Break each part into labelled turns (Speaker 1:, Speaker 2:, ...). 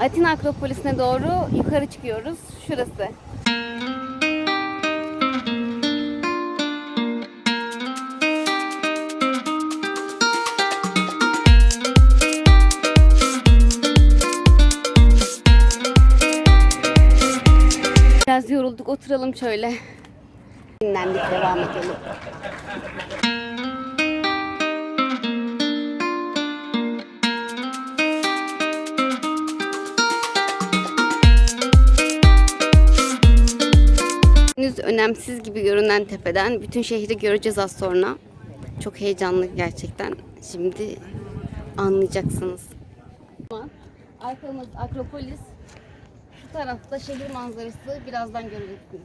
Speaker 1: Atina Akropolis'ine doğru yukarı çıkıyoruz. Şurası. Biraz yorulduk oturalım şöyle. Dinlendik devam edelim. Önemsiz gibi görünen tepeden bütün şehri göreceğiz az sonra. Çok heyecanlı gerçekten. Şimdi anlayacaksınız. Arkamız Akropolis. Şu tarafta şehir manzarası birazdan göreceksiniz.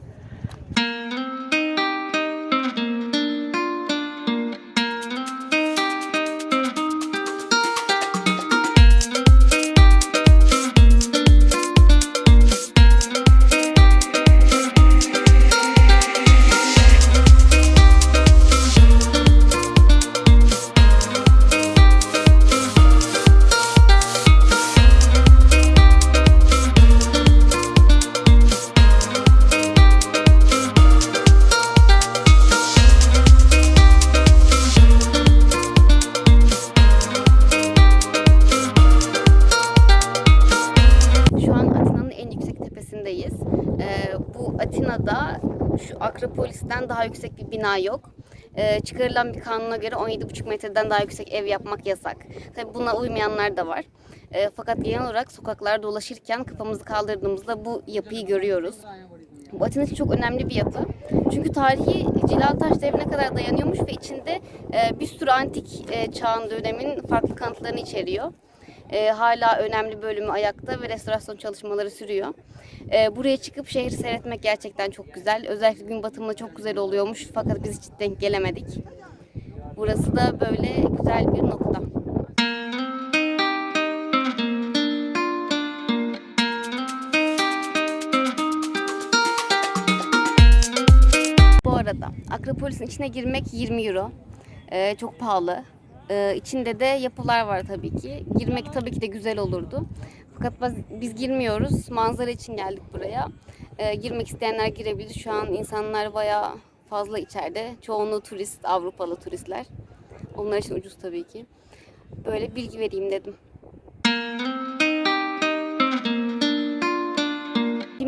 Speaker 1: Ee, bu Atina'da şu Akropolis'ten daha yüksek bir bina yok. Ee, çıkarılan bir kanuna göre 17,5 metreden daha yüksek ev yapmak yasak. Tabi buna uymayanlar da var. Ee, fakat genel olarak sokaklarda dolaşırken kafamızı kaldırdığımızda bu yapıyı görüyoruz. Bu Atina çok önemli bir yapı. Çünkü tarihi Cilaltaş devrine kadar dayanıyormuş ve içinde e, bir sürü antik e, çağın dönemin farklı kanıtlarını içeriyor. E, hala önemli bölümü ayakta ve restorasyon çalışmaları sürüyor. E, buraya çıkıp şehri seyretmek gerçekten çok güzel. Özellikle gün batımında çok güzel oluyormuş fakat biz hiç denk gelemedik. Burası da böyle güzel bir nokta. Bu arada Akropolis'in içine girmek 20 euro. Ee, çok pahalı. Ee, içinde de yapılar var tabii ki. Girmek tabii ki de güzel olurdu. Fakat biz, girmiyoruz. Manzara için geldik buraya. Ee, girmek isteyenler girebilir. Şu an insanlar bayağı fazla içeride. Çoğunluğu turist, Avrupalı turistler. Onlar için ucuz tabii ki. Böyle bilgi vereyim dedim.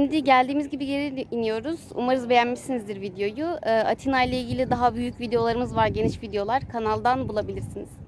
Speaker 1: Şimdi geldiğimiz gibi geri iniyoruz. Umarız beğenmişsinizdir videoyu. Ee, Atina ile ilgili daha büyük videolarımız var, geniş videolar. Kanaldan bulabilirsiniz.